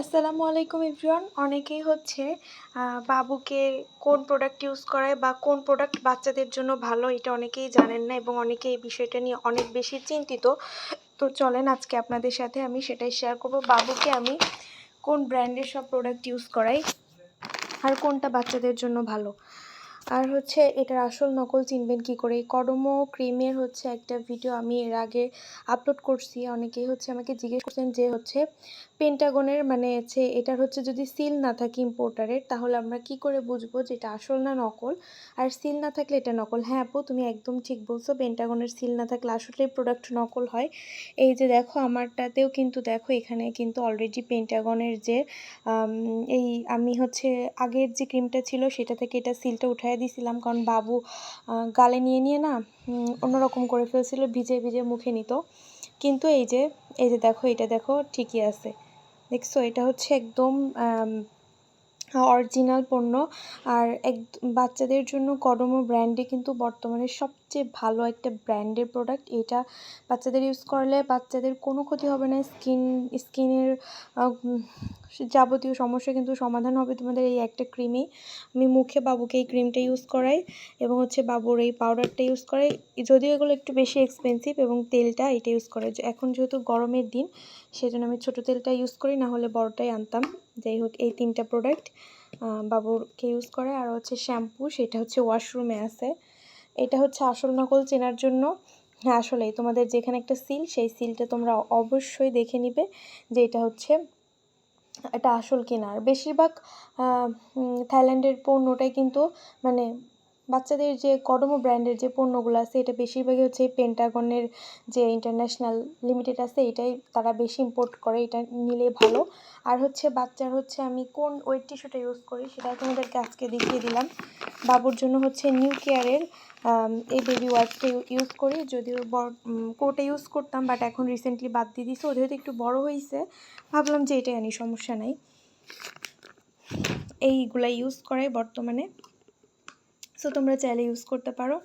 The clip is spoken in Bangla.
আসসালামু আলাইকুম এভরিওয়ান, অনেকেই হচ্ছে বাবুকে কোন প্রোডাক্ট ইউজ করায় বা কোন প্রোডাক্ট বাচ্চাদের জন্য ভালো এটা অনেকেই জানেন না এবং অনেকে এই বিষয়টা নিয়ে অনেক বেশি চিন্তিত। তো চলেন আজকে আপনাদের সাথে আমি সেটাই শেয়ার করব। বাবুকে আমি কোন ব্র্যান্ডের সব প্রোডাক্ট ইউজ করাই আর কোনটা বাচ্চাদের জন্য ভালো? আর হচ্ছে এটার আসল নকল চিনবেন কি করে? এই কডমো ক্রিমের হচ্ছে একটা ভিডিও আমি এর আগে আপলোড করছি। অনেকেই হচ্ছে আমাকে জিজ্ঞেস করছেন যে হচ্ছে পেন্টাগনের মানে হচ্ছে এটার হচ্ছে যদি সিল না থাকে ইম্পোর্টারের তাহলে আমরা কি করে বুঝব যে এটা আসল না নকল? আর সিল না থাকলে এটা নকল? হ্যাঁ আপু, তুমি একদম ঠিক বলছো পেন্টাগনের সিল না থাকলে আসলে প্রোডাক্ট নকল হয়। এই যে দেখো, আমারটাতেও কিন্তু দেখো, এখানে কিন্তু অলরেডি পেন্টাগনের যে এই আমি হচ্ছে আগের যে ক্রিমটা ছিল, সেটা থেকে এটা সিলটা উঠাই দিয়েছিলাম কারণ বাবু গালে নিয়ে নিয়ে না অন্যরকম করে ফেলছিল, ভিজে ভিজে মুখে নিত। কিন্তু এই যে এই যে দেখো, এটা দেখো, ঠিকই আছে। দেখছ, এটা হচ্ছে একদম অরিজিনাল পণ্য। আর এক, বাচ্চাদের জন্য কডমো ব্র্যান্ডে কিন্তু বর্তমানে সবচেয়ে ভালো একটা ব্র্যান্ডের প্রোডাক্ট এটা। বাচ্চাদের ইউজ করলে বাচ্চাদের কোনো ক্ষতি হবে না স্কিন স্কিনের যাবতীয় সমস্যা কিন্তু সমাধান হবে তোমাদের এই একটা ক্রিমে আমি মুখে বাবুকে এই ক্রিমটা ইউজ করাই এবং হচ্ছে বাবুর এই পাউডারটা ইউজ করাই। যদিও এগুলো একটু বেশি এক্সপেন্সিভ এবং তেলটা এটা ইউজ করে। এখন যেহেতু গরমের দিন, সেজন্য আমি ছোটো তেলটা ইউজ করি, না হলে বড়টাই আনতাম। যাই হোক, এই তিনটা প্রোডাক্ট বাবুরকে ইউজ করে আর হচ্ছে শ্যাম্পু সেটা হচ্ছে ওয়াশরুমে আছে। এটা হচ্ছে আসল নকল চেনার জন্য। হ্যাঁ আসলেই তোমাদের যেখানে একটা সিল সেই সিলটা তোমরা অবশ্যই দেখে নিবে যে এটা হচ্ছে এটা আসল কিনা। আর বেশিরভাগ থাইল্যান্ডের পণ্যটাই কিন্তু মানে বাচ্চাদের যে কডমো ব্র্যান্ডের যে পণ্যগুলো আছে, এটা বেশিরভাগই হচ্ছে পেন্টাগনের যে ইন্টারন্যাশনাল লিমিটেড আছে, এটাই তারা বেশি ইম্পোর্ট করে, এটা নিলে ভালো। আর হচ্ছে বাচ্চার হচ্ছে আমি কোন ওয়েট টিস্যুটা ইউজ করি, সেটা তোমাদেরকে আজকে দেখিয়ে দিলাম। বাবুর জন্য হচ্ছে নিউ কেয়ারের এই বেবি ওয়াইপসটা ইউজ করি। যদিও কোটা ইউজ করতাম বাট এখন রিসেন্টলি বাদ দিয়ে দিয়েছি ওদের হয়তো একটু বড় হয়েছে ভাবলাম যে এটাই আনি, সমস্যা নাই। এইগুলা ইউজ করাই বর্তমানে। সো তোমরা চাইলে ইউজ করতে পারো।